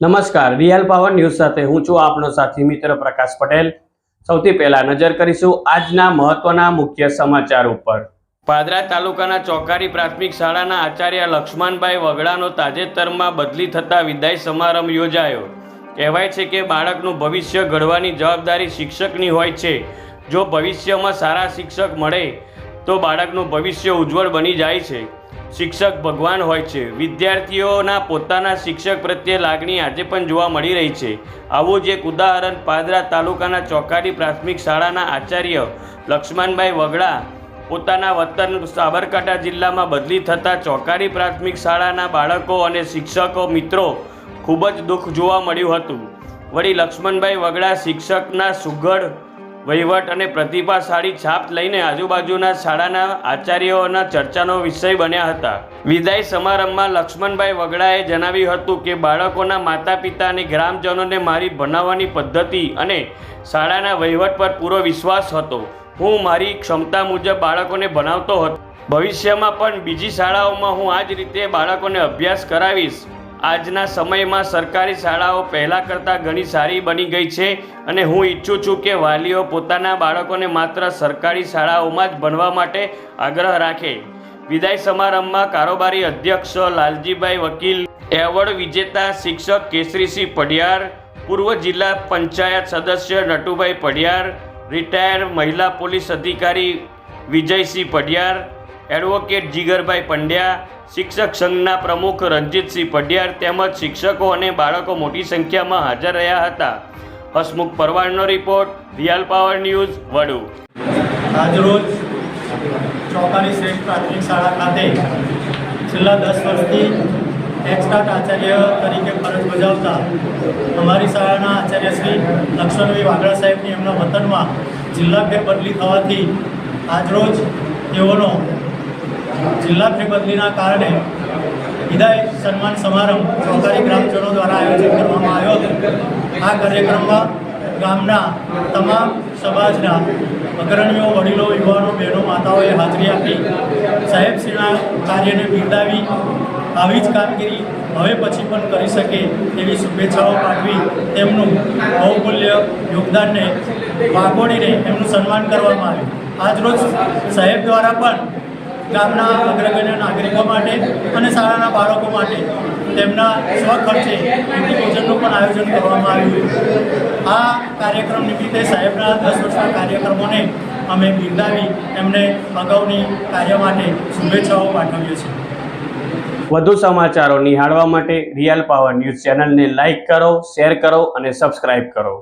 નમસ્કાર, real power news સાથે હું છું આપનો સાથી મિત્ર પ્રકાશ પટેલ. સૌથી પહેલા નજર કરીશું આજના મહત્વના મુખ્ય સમાચાર ઉપર. પાદરા તાલુકાના ચોકારી પ્રાથમિક શાળાના આચાર્ય લક્ષ્મણભાઈ વગડાનો તાજેતરમાં બદલી થતા વિદાય સમારંભ યોજાયો. કહેવાય છે કે બાળકનું ભવિષ્ય ઘડવાની જવાબદારી શિક્ષકની હોય છે. જો ભવિષ્યમાં સારા શિક્ષક મળે, તો બાળકનું ભવિષ્ય ઉજ્જવળ બની જાય છે. શિક્ષક ભગવાન હોય છે. વિદ્યાર્થીઓના પોતાના શિક્ષક પ્રત્યે લાગણી આજે પણ જોવા મળી રહી છે. આવું જ એક ઉદાહરણ પાદરા તાલુકાના ચોકારી પ્રાથમિક શાળાના આચાર્ય લક્ષ્મણભાઈ વગડા પોતાના વતન સાબરકાંઠા જિલ્લામાં બદલી થતાં ચોકાડી પ્રાથમિક શાળાના બાળકો અને શિક્ષકો મિત્રો ખૂબ જ દુઃખ જોવા મળ્યું હતું. વળી લક્ષ્મણભાઈ વગડા શિક્ષકના સુઘડ વહીવટ અને પ્રતિભાશાળી છાપ લઈને આજુબાજુના શાળાના આચાર્યોના ચર્ચાનો વિષય બન્યા હતા. વિદાય સમારંભમાં લક્ષ્મણભાઈ વગડાએ જણાવ્યું હતું કે, બાળકોના માતા પિતા અને ગ્રામજનોને મારી ભણાવવાની પદ્ધતિ અને શાળાના વહીવટ પર પૂરો વિશ્વાસ હતો. હું મારી ક્ષમતા મુજબ બાળકોને ભણાવતો હતો. ભવિષ્યમાં પણ બીજી શાળાઓમાં હું આ જ રીતે બાળકોને અભ્યાસ કરાવીશ. આજના સમયમાં સરકારી શાળાઓ પહેલાં કરતાં ઘણી સારી બની ગઈ છે અને હું ઈચ્છું છું કે વાલીઓ પોતાના બાળકોને માત્ર સરકારી શાળાઓમાં જ ભણવા માટે આગ્રહ રાખે. વિદાય સમારંભમાં કારોબારી અધ્યક્ષ લાલજીભાઈ વકીલ, એવોર્ડ વિજેતા શિક્ષક કેસરીસિંહ પઢિયાર, પૂર્વ જિલ્લા પંચાયત સદસ્ય નટુભાઈ પઢિયાર, રિટાયર મહિલા પોલીસ અધિકારી વિજયસિંહ પઢિયાર એડવોકેટ જીગરભાઈ પંડ્યા, શિક્ષક સંઘના પ્રમુખ રણજીતસિંહ પઢિયાર તેમજ શિક્ષકો અને બાળકો મોટી સંખ્યામાં હાજર રહ્યા હતા. Hasmukh પરવારનો report real power news, Vadu. આજરોજ ચોકાની શ્રેષ્ઠ પ્રાથમિક શાળા ખાતે છેલ્લા દસ વર્ષથી એક્સટાટ આચાર્ય તરીકે ફરજ બજાવતા અમારી શાળાના આચાર્ય શ્રી લક્ષ્મણભાઈ વાગડા સાહેબની એમના વતનમાં જિલ્લા ફેરબદલી થવાથી આજરોજ તેઓનો જિલ્લા ફેરબદલીના કારણે વિદાય સન્માન સમારંભ ચોકારી ગ્રામજનો દ્વારા આયોજન કરવામાં આવ્યો હતો. આ કાર્યક્રમમાં ગામના તમામ સમાજના અગ્રણીઓ, વડીલો, યુવાનો, બહેનો, માતાઓએ હાજરી આપી. સાહેબશ્રીના કાર્યને બિરદાવી આવી જ કામગીરી હવે પછી પણ કરી શકે એવી શુભેચ્છાઓ પાઠવી તેમનું બહુમૂલ્ય યોગદાનને વાગોડીને એમનું સન્માન કરવામાં આવ્યું. આજરોજ સાહેબ દ્વારા પણ ગામના અગ્રગણ્ય નાગરિકો માટે અને શાળાના બાળકો માટે તેમના સ્વખર્ચે વિધિ ભોજનનું પણ આયોજન કરવામાં આવ્યું. આ કાર્યક્રમ નિમિત્તે સાહેબના દસ વર્ષના કાર્યક્રમોને અમે બિરદાવી એમને અગાઉની કાર્ય માટે શુભેચ્છાઓ પાઠવીએ છીએ. વધુ સમાચારો નિહાળવા માટે રિયલ પાવર ન્યૂઝ ચેનલને લાઇક કરો, શેર કરો અને સબસ્ક્રાઇબ કરો.